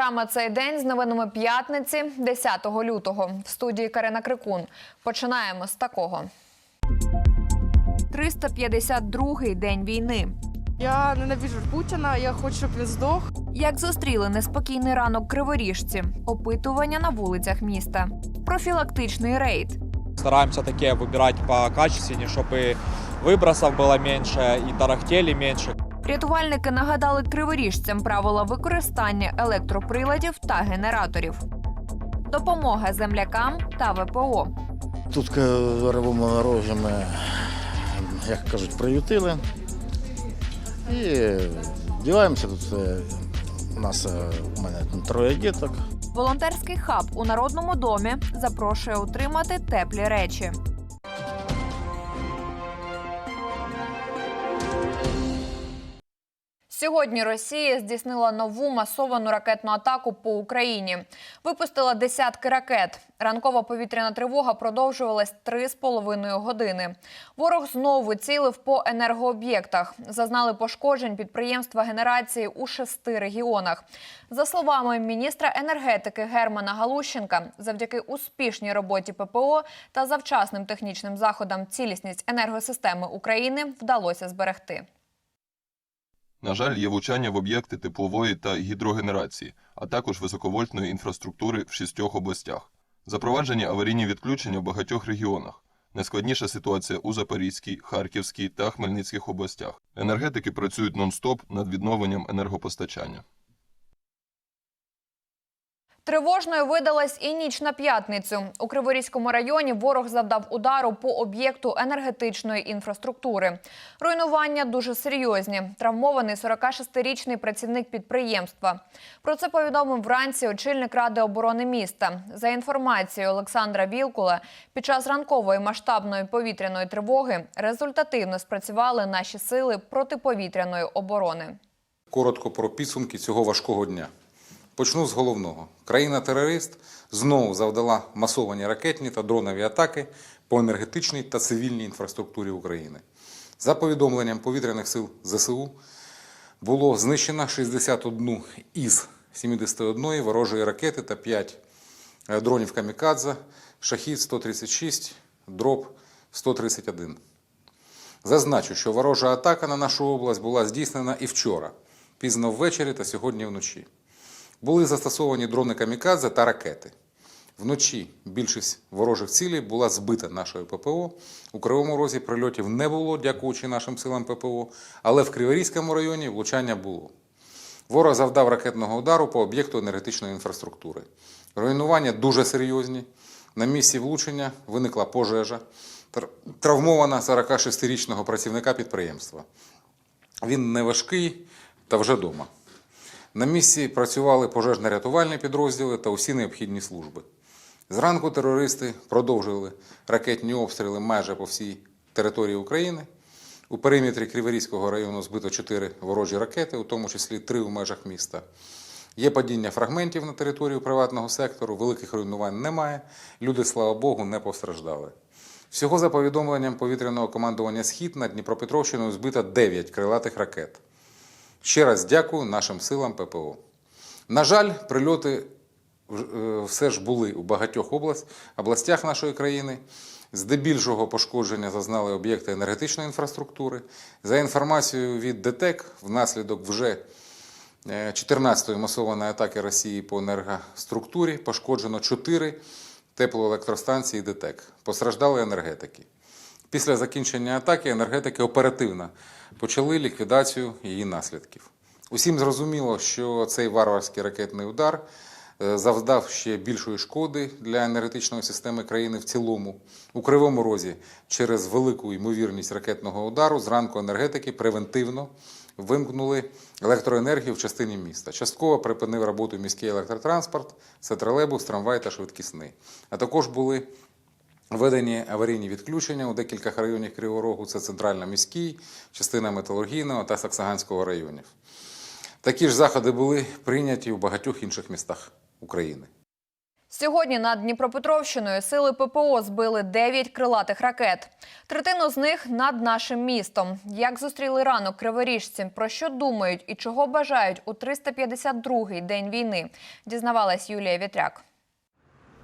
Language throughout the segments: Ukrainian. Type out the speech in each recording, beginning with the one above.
програма цей день з новинами п'ятниці 10 лютого. В студії Карина Крикун. Починаємо з такого. 352-й день війни. Я ненавиджу Путіна, я хочу, щоб він здох. Як зустріли неспокійний ранок криворіжці, опитування на вулицях міста, профілактичний рейд, Стараемся такие выбирать покачественнее, чтобы выбросов было меньше и тарахтели меньше. Рятувальники нагадали криворіжцям правила використання електроприладів та генераторів, допомога землякам та ВПО. Тут ревому рожі ми, як кажуть, приютили. І діваємося тут. е, У нас е, у мене троє діток. Волонтерський хаб у народному домі запрошує утримати теплі речі. Сьогодні Росія здійснила нову масовану ракетну атаку по Україні. Випустила десятки ракет. Ранкова повітряна тривога продовжувалась три з половиною години. Ворог знову цілив по енергооб'єктах. Зазнали пошкоджень підприємства генерації у шести регіонах. За словами міністра енергетики Германа Галущенка, завдяки успішній роботі ППО та завчасним технічним заходам цілісність енергосистеми України вдалося зберегти. На жаль, є влучання в об'єкти теплової та гідрогенерації, а також високовольтної інфраструктури в шістьох областях. Запроваджені аварійні відключення в багатьох регіонах. Найскладніша ситуація у Запорізькій, Харківській та Хмельницьких областях. Енергетики працюють нон-стоп над відновленням енергопостачання. Тривожною видалась і ніч на п'ятницю. У Криворізькому районі ворог завдав удару по об'єкту енергетичної інфраструктури. Руйнування дуже серйозні. Травмований 46-річний працівник підприємства. Про це повідомив вранці очільник ради оборони міста. За інформацією Олександра Вілкула, під час ранкової масштабної повітряної тривоги результативно спрацювали наші сили протиповітряної оборони. Коротко про підсумки цього важкого дня. Почну з головного. Країна-терорист знову завдала масовані ракетні та дронові атаки по енергетичній та цивільній інфраструктурі України. За повідомленням повітряних сил ЗСУ було знищено 61 із 71 ворожої ракети та 5 дронів Камікадзе, Шахід 136, дроб 131. Зазначу, що ворожа атака на нашу область була здійснена і вчора, пізно ввечері та сьогодні вночі. Були застосовані дрони камікадзе та ракети. Вночі більшість ворожих цілей була збита нашою ППО. У Кривому Розі прильотів не було, дякуючи нашим силам ППО, але в Криворізькому районі влучання було. Ворог завдав ракетного удару по об'єкту енергетичної інфраструктури. Руйнування дуже серйозні. На місці влучення виникла пожежа, травмована 46-річного працівника підприємства. Він не важкий та вже вдома. На місці працювали пожежно-рятувальні підрозділи та усі необхідні служби. Зранку терористи продовжили ракетні обстріли майже по всій території України. У периметрі Криворізького району збито 4 ворожі ракети, у тому числі 3 у межах міста. Є падіння фрагментів на територію приватного сектору, великих руйнувань немає. Люди, слава Богу, не постраждали. Всього за повідомленням повітряного командування Схід над Дніпропетровщиною збито 9 крилатих ракет. Ще раз дякую нашим силам ППО. На жаль, прильоти е, все ж були у багатьох областях нашої країни. Здебільшого пошкодження зазнали об'єкти енергетичної інфраструктури. За інформацією від ДТЕК, внаслідок вже е, 14-ї масованої атаки Росії по енергоструктурі пошкоджено 4 теплоелектростанції ДТЕК. Постраждали енергетики. Після закінчення атаки енергетики оперативно почали ліквідацію її наслідків. Усім зрозуміло, що цей варварський ракетний удар е, завдав ще більшої шкоди для енергетичної системи країни в цілому. У Кривому Розі через велику ймовірність ракетного удару зранку енергетики превентивно вимкнули електроенергію в частині міста. Частково припинив роботу міський електротранспорт, це тролейбус, трамвай та швидкісний. А також були Введені аварійні відключення у декількох районах Кривого Рогу, це центрально-міський, частина металургійного та Саксаганського районів. Такі ж заходи були прийняті у багатьох інших містах України. Сьогодні над Дніпропетровщиною сили ППО збили 9 крилатих ракет. Третину з них над нашим містом. Як зустріли ранок криворіжці, про що думають і чого бажають у 352-й день війни, дізнавалась Юлія Вітряк.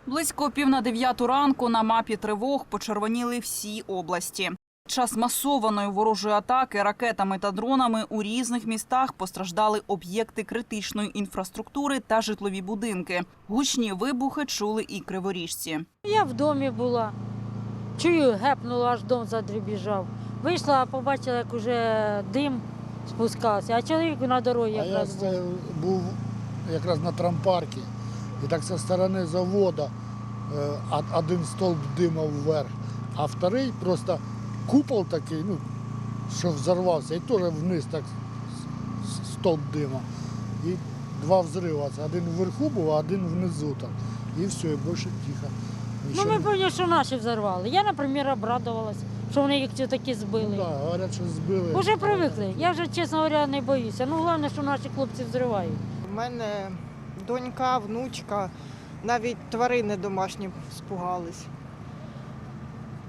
Близько пів на дев'яту ранку на мапі тривог почервоніли всі області. Час масованої ворожої атаки ракетами та дронами у різних містах постраждали об'єкти критичної інфраструктури та житлові будинки. Гучні вибухи чули і криворіжці. Я в домі була. Чую, гепнула, аж дом задребіжав. Вийшла, побачила, як уже дим спускався, а чоловік на дорозі А я був. був якраз на трампаркі. І так зі сторони заводу е, один столб дима вверх, а вторий просто купол такий, ну, що взорвався, і теж вниз так столб дима. І два взриви. Це Один вверху був, а один внизу там. І все, і більше тихо. Ну, ми певні, що наші взорвали. Я, наприклад, обрадувалась, що вони їх таки збили. Да, говорять, що збили. Уже привикли. Я вже, чесно говоря, не боюся. Ну, головне, що наші хлопці взривають. У мене донька, внучка, навіть тварини домашні спугались.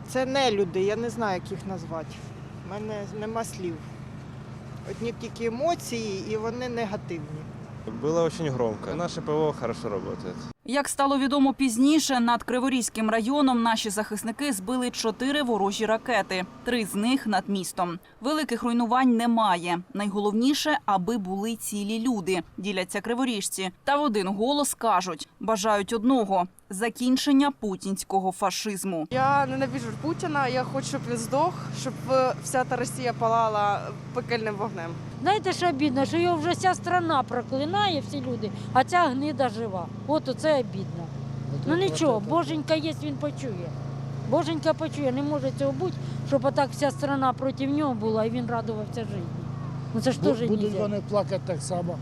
Це не люди, я не знаю, як їх назвати. У мене нема слів. Одні тільки емоції, і вони негативні. Было очень громко. Наше ПВО хорошо работает. Як стало відомо пізніше, над Криворізьким районом наші захисники збили чотири ворожі ракети. Три з них над містом. Великих руйнувань немає. Найголовніше, аби були цілі люди. Діляться криворіжці. Та в один голос кажуть: бажають одного закінчення путінського фашизму. Я ненавиджу Путіна, я хочу, щоб він здох, щоб е, вся та Росія палала пекельним вогнем. Знаєте, що обідно, що його вже вся страна проклинає, всі люди, а ця гнида жива. От оце обідно. Ну нічого, боженька є, він почує. Боженька почує, не може цього бути, щоб отак вся страна проти нього була і він радувався житті. Ну це ж теж Будуть вони плакати так само,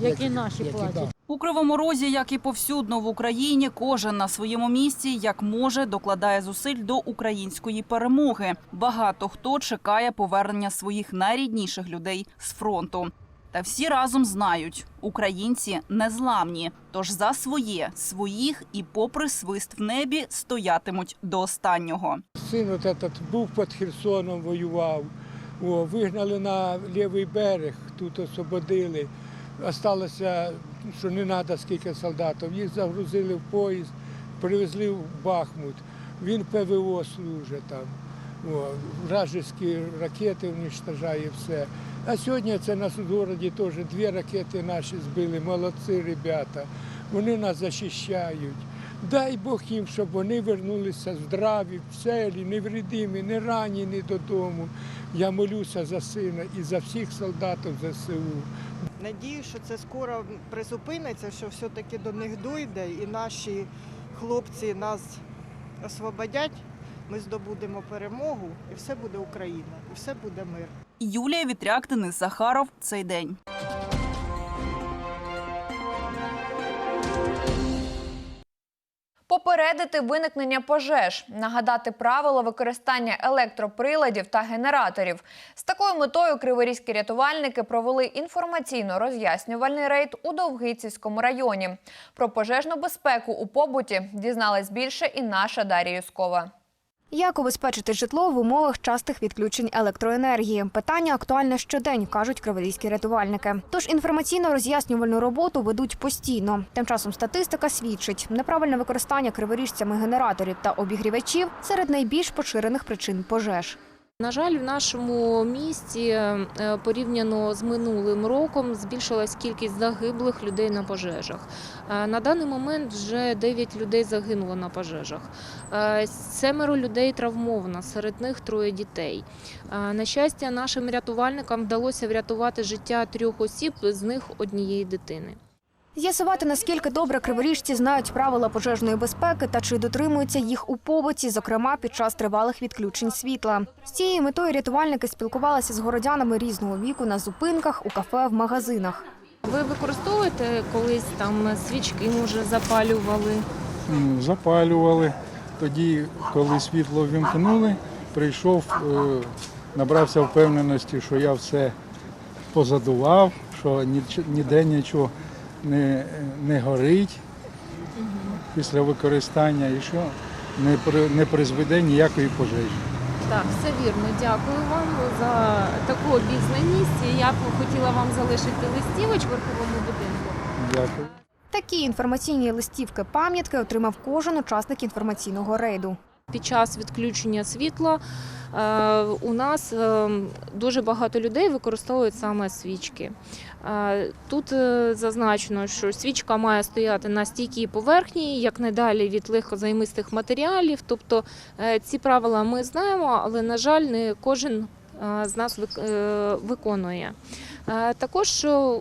як і наші платять. У Кривому Розі, як і повсюдно в Україні, кожен на своєму місці, як може, докладає зусиль до української перемоги. Багато хто чекає повернення своїх найрідніших людей з фронту. Та всі разом знають, українці незламні. Тож за своє, своїх і попри свист в небі стоятимуть до останнього. Син от этот був під Херсоном, воював. О, вигнали на лівий берег, тут освободили. Осталося, що не треба скільки солдатів. Їх загрузили в поїзд, привезли в Бахмут. Він ПВО служить там. О, вражеські ракети уничтожає все. А сьогодні це нас у місті теж дві ракети наші збили. Молодці ребята. Вони нас захищають. Дай Бог їм, щоб вони вернулися здраві, веселі, невредимі, не ранені додому. Я молюся за сина і за всіх солдатів ЗСУ. Надію, що це скоро призупиниться, що все-таки до них дойде, і наші хлопці нас освободять. Ми здобудемо перемогу, і все буде Україна, і все буде мир. Юлія Вітряк, Денис Захаров. Цей день. Попередити виникнення пожеж, нагадати правила використання електроприладів та генераторів. З такою метою криворізькі рятувальники провели інформаційно-роз'яснювальний рейд у Довгицівському районі. Про пожежну безпеку у побуті дізналась більше і наша Дар'я Юскова. Як обезпечити житло в умовах частих відключень електроенергії? Питання актуальне щодень, кажуть криворізькі рятувальники. Тож інформаційно-роз'яснювальну роботу ведуть постійно. Тим часом статистика свідчить, неправильне використання криворіжцями генераторів та обігрівачів серед найбільш поширених причин пожеж. На жаль, в нашому місті е, порівняно з минулим роком збільшилась кількість загиблих людей на пожежах. Е, На даний момент вже 9 людей загинуло на пожежах. Е, Семеро людей травмовано, серед них троє дітей. На щастя, нашим рятувальникам вдалося врятувати життя трьох осіб, з них однієї дитини. З'ясувати, наскільки добре криворіжці знають правила пожежної безпеки та чи дотримуються їх у побуті, зокрема під час тривалих відключень світла. З цією метою рятувальники спілкувалися з городянами різного віку на зупинках, у кафе, в магазинах. Ви використовуєте колись там свічки, може, запалювали? Запалювали. Тоді, коли світло вімкнули, прийшов, е, набрався впевненості, що я все позадував, що ніч- ніде нічого не, не горить. після використання і що не, при- не призведе ніякої пожежі. Так, все вірно. Дякую вам за таку обізнаність. Я б хотіла вам залишити листівоч в верховому будинку. Дякую. Такі інформаційні листівки пам'ятки отримав кожен учасник інформаційного рейду. Під час відключення світла у нас е, дуже багато людей використовують саме свічки. Е, Тут е, зазначено, що свічка має стояти на стійкій поверхні, як не далі від легкозаймистих матеріалів. Тобто е, ці правила ми знаємо, але, на жаль, не кожен е, з нас е, виконує. Е, Також е,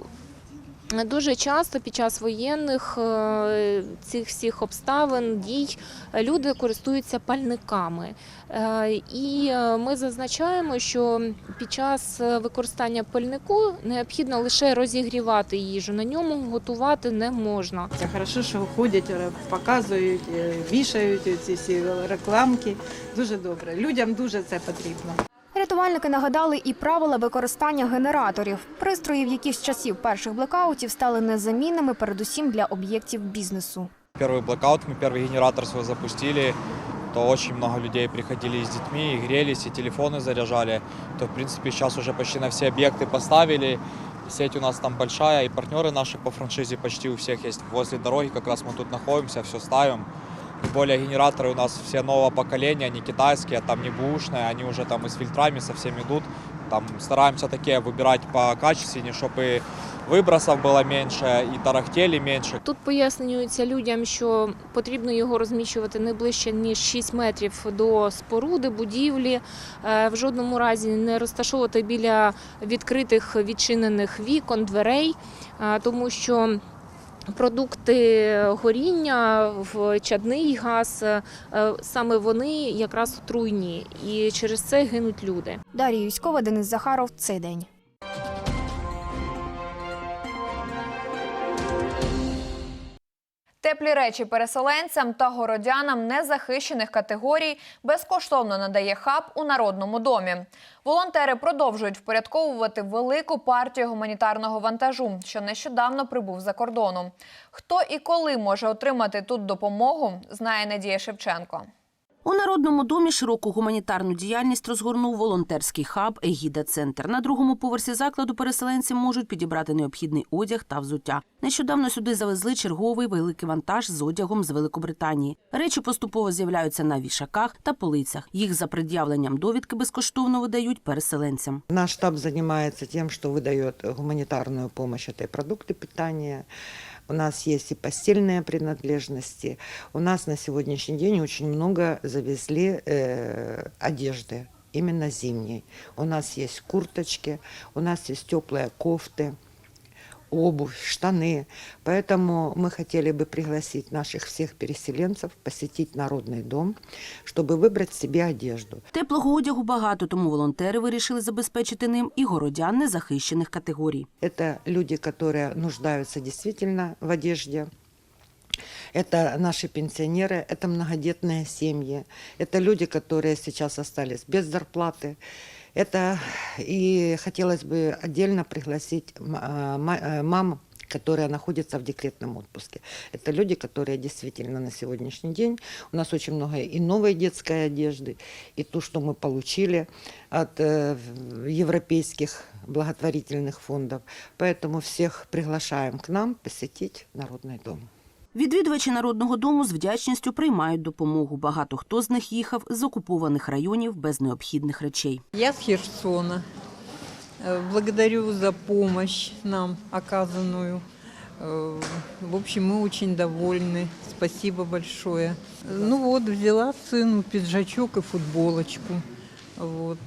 Дуже часто під час воєнних е, цих всіх обставин дій люди користуються пальниками. Е, І е, ми зазначаємо, що під час використання пальнику необхідно лише розігрівати їжу. На ньому готувати не можна. Це хорошо, що ходять, показують, вішають ці всі рекламки. Дуже добре. Людям дуже це потрібно. Рятувальники нагадали і правила використання генераторів, пристроїв, які з часів перших блекаутів стали незамінними, передусім для об'єктів бізнесу. Первый блокаут, мы первый генератор свой запустили, то очень много людей приходили с детьми и грелись, и телефоны заряжали. То, в принципе, сейчас уже почти на все объекты поставили. Сеть у нас там большая, и партнеры наши по франшизе почти у всех есть. Возле дороги как раз мы тут находимся, все ставим. Тем более генераторы у нас все нового поколения, не китайские, а там не бушные, они уже там и с фильтрами совсем идут. Там стараемся такие выбирать по качественнее, чтобы выбросов было меньше и тарахтели меньше. Тут пояснюється людям, що потрібно його розміщувати не ближче ніж 6 метрів до споруди, будівлі. Е, В жодному разі не розташовувати біля відкритих відчинених вікон, дверей, е, тому що. Продукти горіння в чадний газ е, саме вони якраз отруйні, і через це гинуть люди. Дарія Юськова, Денис Захаров. Цей день. Теплі речі переселенцям та городянам незахищених категорій безкоштовно надає хаб у народному домі. Волонтери продовжують впорядковувати велику партію гуманітарного вантажу, що нещодавно прибув за кордоном. Хто і коли може отримати тут допомогу, знає Надія Шевченко. У народному домі широку гуманітарну діяльність розгорнув волонтерський хаб Егіда Центр. На другому поверсі закладу переселенці можуть підібрати необхідний одяг та взуття. Нещодавно сюди завезли черговий великий вантаж з одягом з Великобританії. Речі поступово з'являються на вішаках та полицях. Їх за пред'явленням довідки безкоштовно видають переселенцям. Наш штаб занимается тем, что выдает гуманитарную помощь, это и продукты питания. У нас есть и постельные принадлежности. У нас на сегодняшний день очень много завезли э, одежды, именно зимней. У нас есть курточки, у нас есть теплые кофты, обувь, штаны. Поэтому мы хотели бы пригласить наших всех переселенцев посетить Народный дом, чтобы выбрать себе одежду. Теплого одягу багато, тому волонтери вирішили забезпечити ним і городян незахищених категорій. Это люди, которые нуждаются действительно в одежде. Это наши пенсионеры, это многодетные семьи, это люди, которые сейчас остались без зарплаты. Это и хотелось бы отдельно пригласить м- а, ма- э, мам, которые находятся в декретном отпуске. Это люди, которые действительно на сегодняшний день, у нас очень много и новой детской одежды, и то, что мы получили от э, в- европейских благотворительных фондов. Поэтому всех приглашаем к нам посетить Народный дом. Відвідувачі народного дому з вдячністю приймають допомогу. Багато хто з них їхав з окупованих районів без необхідних речей. Я с Херсона. Э, Благодарю за помощь нам оказанную. Э, В общем, мы очень довольны. Спасибо большое. Ну вот, взяла сыну пиджачок и футболочку. Вот.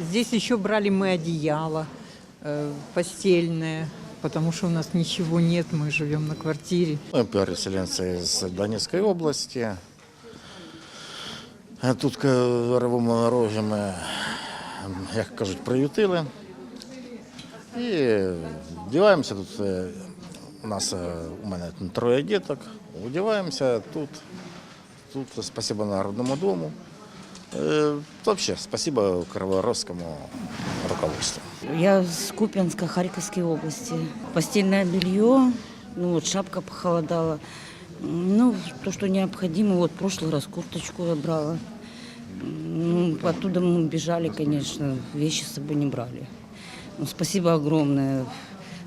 Здесь еще брали мы одеяло э, постельное, потому что у нас ничего нет, мы живем на квартире. Мы переселенцы из Донецкой области. Е, Тут в Ревому рожі ми, як кажуть, приютили. І вдіваємося тут. е, У нас е, у мене троє діток. Вдіваємося тут. Тут спасибо Народному дому. Е, Взагалі, спасибо Криворозькому руководству. Я с Купянска, Харьковской области. Постельное белье, ну вот шапка похолодала, Ну, то, что необходимо. Вот в прошлый раз курточку я брала. Ну, оттуда мы бежали, конечно, вещи с собой не брали. Ну, спасибо огромное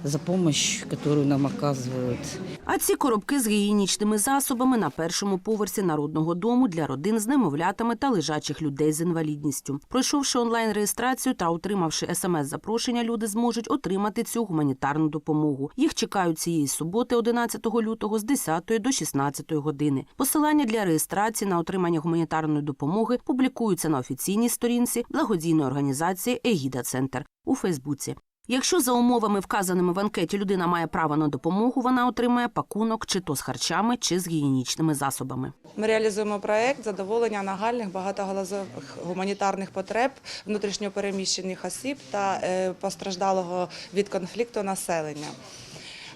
за помощь, которую нам оказывают. А ці коробки з гігієнічними засобами на першому поверсі народного дому для родин з немовлятами та лежачих людей з інвалідністю. Пройшовши онлайн-реєстрацію та отримавши смс-запрошення, люди зможуть отримати цю гуманітарну допомогу. Їх чекають цієї суботи, 11 лютого, з 10 до 16 години. Посилання для реєстрації на отримання гуманітарної допомоги публікуються на офіційній сторінці благодійної організації Егіда Центр у Фейсбуці. Якщо за умовами, вказаними в анкеті, людина має право на допомогу, вона отримає пакунок чи то з харчами, чи з гігієнічними засобами. Ми реалізуємо проект задоволення нагальних багатогалазових гуманітарних потреб внутрішньопереміщених осіб та е, постраждалого від конфлікту населення.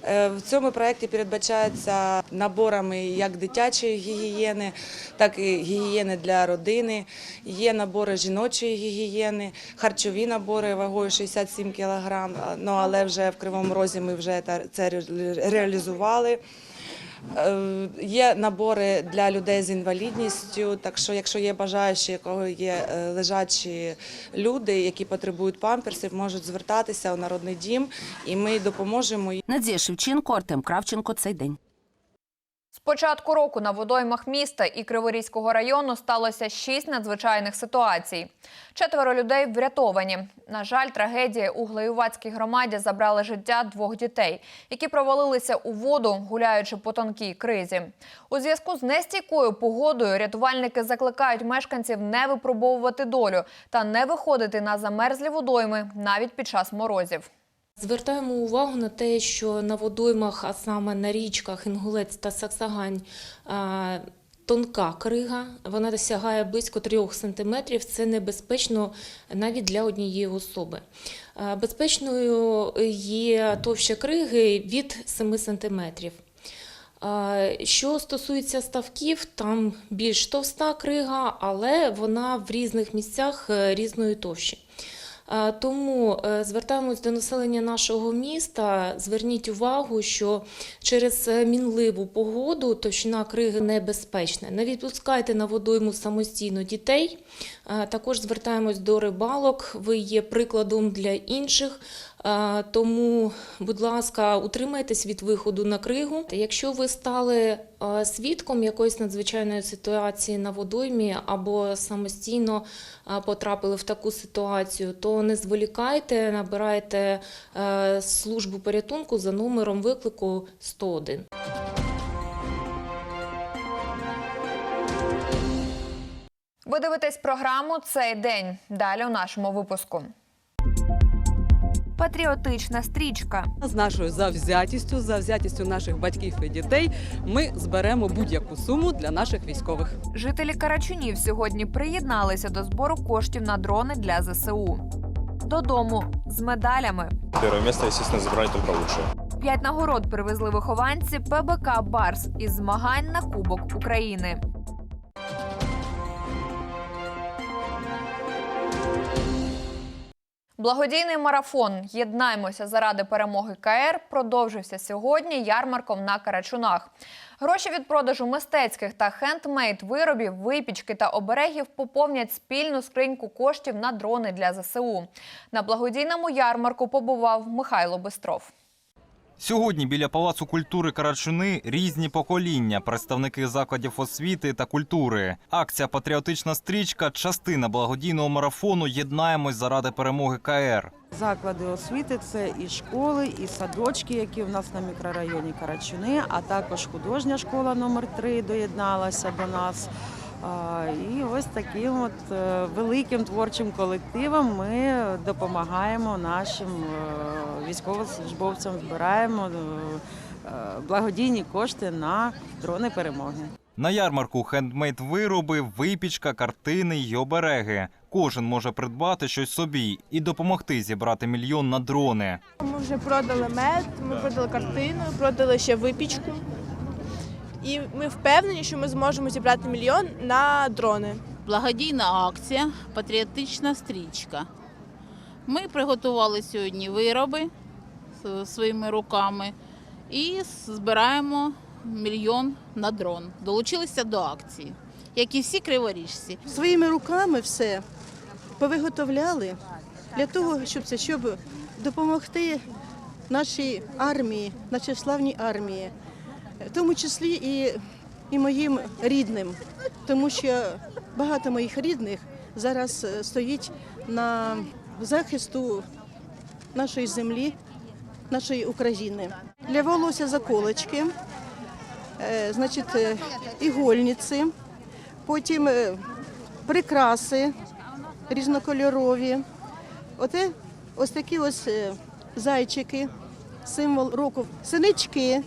Е, В цьому проєкті передбачається наборами як дитячої гігієни, так і гігієни для родини. Є набори жіночої гігієни, харчові набори вагою 67 кг, ну але вже в Кривому Розі ми вже це реалізували. Е, Є набори для людей з інвалідністю, так що якщо є бажаючі, якого є е, лежачі люди, які потребують памперсів, можуть звертатися у народний дім, і ми допоможемо. Надія Шевченко, Артем Кравченко. Цей день. З початку року на водоймах міста і Криворізького району сталося шість надзвичайних ситуацій. Четверо людей врятовані. На жаль, трагедії у Глеювацькій громаді забрали життя двох дітей, які провалилися у воду, гуляючи по тонкій кризі. У зв'язку з нестійкою погодою рятувальники закликають мешканців не випробовувати долю та не виходити на замерзлі водойми навіть під час морозів. Звертаємо увагу на те, що на водоймах, а саме на річках Інгулець та Саксагань, тонка крига, вона досягає близько 3 см. Це небезпечно навіть для однієї особи. Безпечною є товща криги від 7 см. Що стосується ставків, там більш товста крига, але вона в різних місцях е, різної товщі. А, Тому е, звертаємось до населення нашого міста. Зверніть увагу, що через е, мінливу погоду товщина криги небезпечна. Не відпускайте на водойму самостійно дітей. Також звертаємось до рибалок. Ви є прикладом для інших. Тому, будь ласка, утримайтесь від виходу на кригу. Якщо ви стали свідком якоїсь надзвичайної ситуації на водоймі або самостійно потрапили в таку ситуацію, то не зволікайте, набирайте службу порятунку за номером виклику 101. Ви дивитесь програму цей день. Далі у нашому випуску. Патріотична стрічка. З нашою завзятістю, завзятістю наших батьків і дітей, ми зберемо будь-яку суму для наших військових. Жителі Карачунів сьогодні приєдналися до збору коштів на дрони для ЗСУ. Додому з медалями. Первое место, естественно, забрать только лучшее. П'ять нагород привезли вихованці ПБК Барс із змагань на Кубок України. Благодійний марафон Єднаймося заради перемоги КР продовжився сьогодні ярмарком на Карачунах. Гроші від продажу мистецьких та хендмейд виробів, випічки та оберегів поповнять спільну скриньку коштів на дрони для ЗСУ. На благодійному ярмарку побував Михайло Бистров. Сьогодні біля Палацу культури Карачуни різні покоління, представники закладів освіти та культури. Акція Патріотична стрічка частина благодійного марафону Єднаємось заради перемоги КР. Заклади освіти це і школи, і садочки, які в нас на мікрорайоні Карачуни, а також художня школа номер 3 доєдналася до нас. І ось таким от е, великим творчим колективом ми допомагаємо нашим е, військовослужбовцям, збираємо е, благодійні кошти на дрони перемоги. На ярмарку хендмейд вироби, випічка, картини й обереги. Кожен може придбати щось собі і допомогти зібрати мільйон на дрони. Ми вже продали мед, ми продали картину, продали ще випічку. І ми впевнені, що ми зможемо зібрати мільйон на дрони. Благодійна акція Патріотична стрічка. Ми приготували сьогодні вироби своїми руками і збираємо мільйон на дрон. Долучилися до акції, як і всі криворіжці. Своїми руками все повиготовляли для того, щоб це щоб допомогти нашій армії, нашій славній армії, в тому числі і, і моїм рідним, тому що багато моїх рідних зараз е, стоїть на захисту нашої землі, нашої України. Для волосся заколочки, е, значить, е, ігольниці, потім прикраси різнокольорові. Оте ось такі ось зайчики, символ року, синички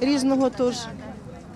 різного тож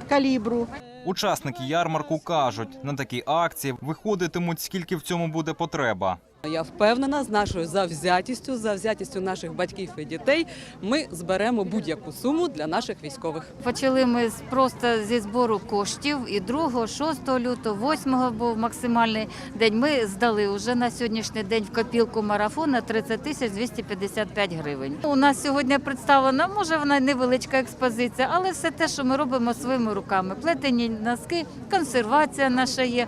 калібру. Учасники ярмарку кажуть, на такі акції виходитимуть, скільки в цьому буде потреба. Я впевнена, з нашою завзятістю, завзятістю наших батьків і дітей, ми зберемо будь-яку суму для наших військових. Почали ми просто зі збору коштів і 2, 6 лютого, 8 був максимальний день. Ми здали вже на сьогоднішній день в копілку марафона 30 тисяч 255 гривень. У нас сьогодні представлена, може вона невеличка експозиція, але все те, що ми робимо своїми руками. Плетені носки, консервація наша є,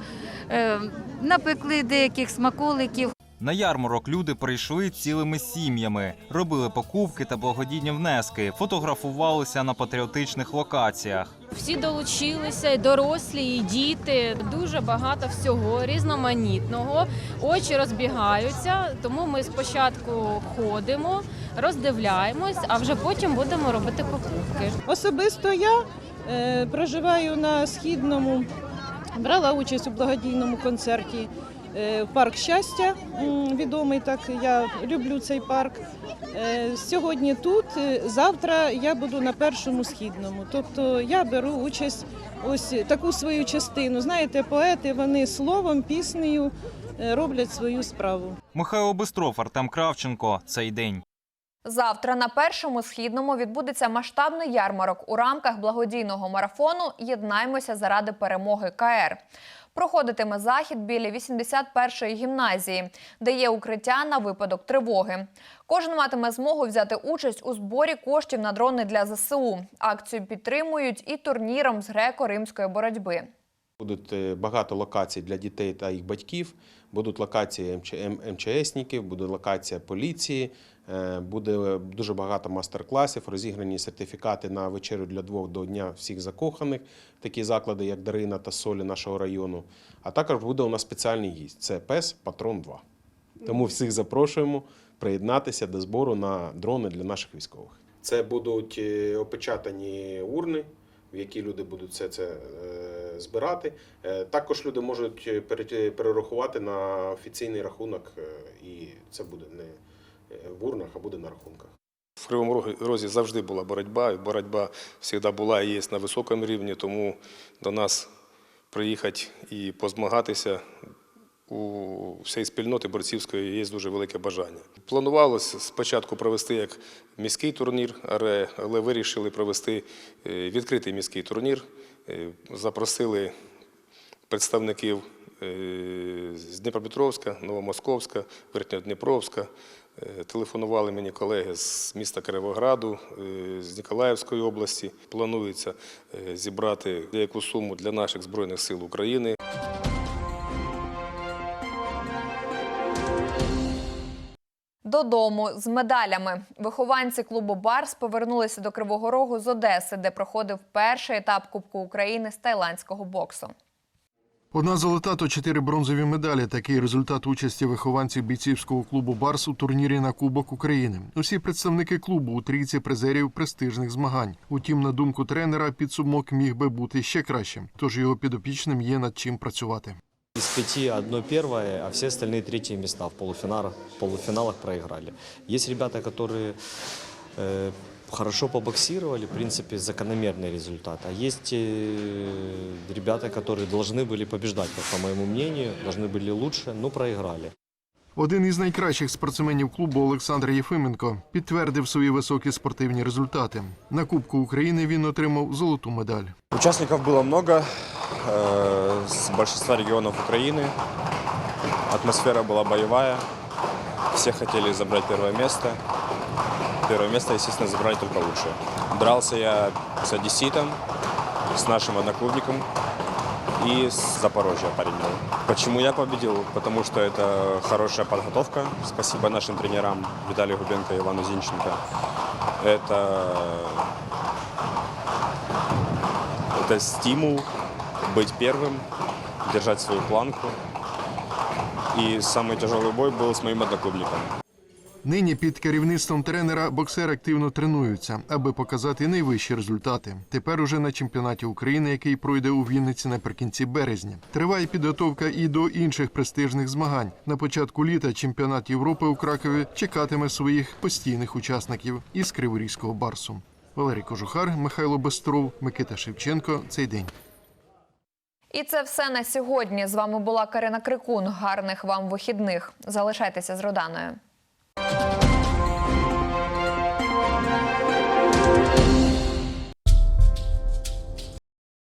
е, напекли деяких смаколиків. На ярмарок люди прийшли цілими сім'ями, робили покупки та благодійні внески, фотографувалися на патріотичних локаціях. Всі долучилися, і дорослі, і діти. Дуже багато всього різноманітного. Очі розбігаються, тому ми спочатку ходимо, роздивляємось, а вже потім будемо робити покупки. Особисто я е, проживаю на східному, брала участь у благодійному концерті Парк щастя. Відомий так. Я люблю цей парк. Е, Сьогодні тут, е, завтра я буду на першому східному. Тобто я беру участь ось таку свою частину. Знаєте, поети вони словом, піснею е, роблять свою справу. Михайло Бистров, Артем Кравченко. Цей день. Завтра на першому східному відбудеться масштабний ярмарок у рамках благодійного марафону Єднаймося заради перемоги КР. Проходитиме захід біля 81-ї гімназії, де є укриття на випадок тривоги. Кожен матиме змогу взяти участь у зборі коштів на дрони для ЗСУ. Акцію підтримують і турніром з греко-римської боротьби. Будуть е, багато локацій для дітей та їх батьків. Будуть локації МЧСників, буде локація поліції, буде дуже багато мастер-класів, розіграні сертифікати на вечерю для двох до дня всіх закоханих, такі заклади, як Дарина та Солі нашого району. А також буде у нас спеціальний гість це ПЕС Патрон 2. Тому всіх запрошуємо приєднатися до збору на дрони для наших військових. Це будуть е, опечатані урни, в які люди будуть все це е, збирати. Е, Також люди можуть е, перерахувати на офіційний рахунок, е, і це буде не е, в урнах, а буде на рахунках. В Кривому Розі завжди була боротьба, і боротьба завжди була і є на високому рівні, тому до нас приїхати і позмагатися у всієї спільноти борцівської є дуже велике бажання. Планувалося спочатку провести як міський турнір, але але вирішили провести е, відкритий міський турнір. Е, Запросили представників е, з Дніпропетровська, Новомосковська, Верхньодніпровська. Е, Телефонували мені колеги з міста Кривограду, е, з Ніколаївської області. Планується е, зібрати деяку суму для наших Збройних сил України. Додому з медалями вихованці клубу Барс повернулися до Кривого Рогу з Одеси, де проходив перший етап Кубку України з тайландського боксу. Одна золота та чотири бронзові медалі. Такий результат участі вихованців бійцівського клубу Барс у турнірі на Кубок України. Усі представники клубу у трійці призерів престижних змагань. Утім, на думку тренера, підсумок міг би бути ще кращим. Тож його підопічним є над чим працювати. Из пяти одно первое, а все остальные третьи места в полуфиналах, полуфиналах проиграли. Есть ребята, которые э, хорошо побоксировали, в принципе, закономерный результат. А есть э, ребята, которые должны были побеждать, как по моему мнению, должны были лучше, но проиграли. Один із найкращих спортсменів клубу Олександр Єфименко підтвердив свої високі спортивні результати. На Кубку України він отримав золоту медаль. Участников было много э, с большинства регионов Украины. Атмосфера была боевая. Все хотели забрать первое место. Первое место, естественно, забрали только лучшие. Дрался я с одесситом, с нашим одноклубником и с Запорожья парень был. Почему я победил? Потому что это хорошая подготовка. Спасибо нашим тренерам Виталию Губенко и Ивану Зинченко. Это, это стимул быть первым, держать свою планку. И самый тяжелый бой был с моим одноклубником. Нині під керівництвом тренера боксери активно тренуються, аби показати найвищі результати. Тепер уже на чемпіонаті України, який пройде у Вінниці наприкінці березня. Триває підготовка і до інших престижних змагань. На початку літа чемпіонат Європи у Кракові чекатиме своїх постійних учасників із Криворізького барсу. Валерій Кожухар, Михайло Бестров, Микита Шевченко. Цей день. І це все на сьогодні. З вами була Карина Крикун. Гарних вам вихідних. Залишайтеся з Роданою. Thank you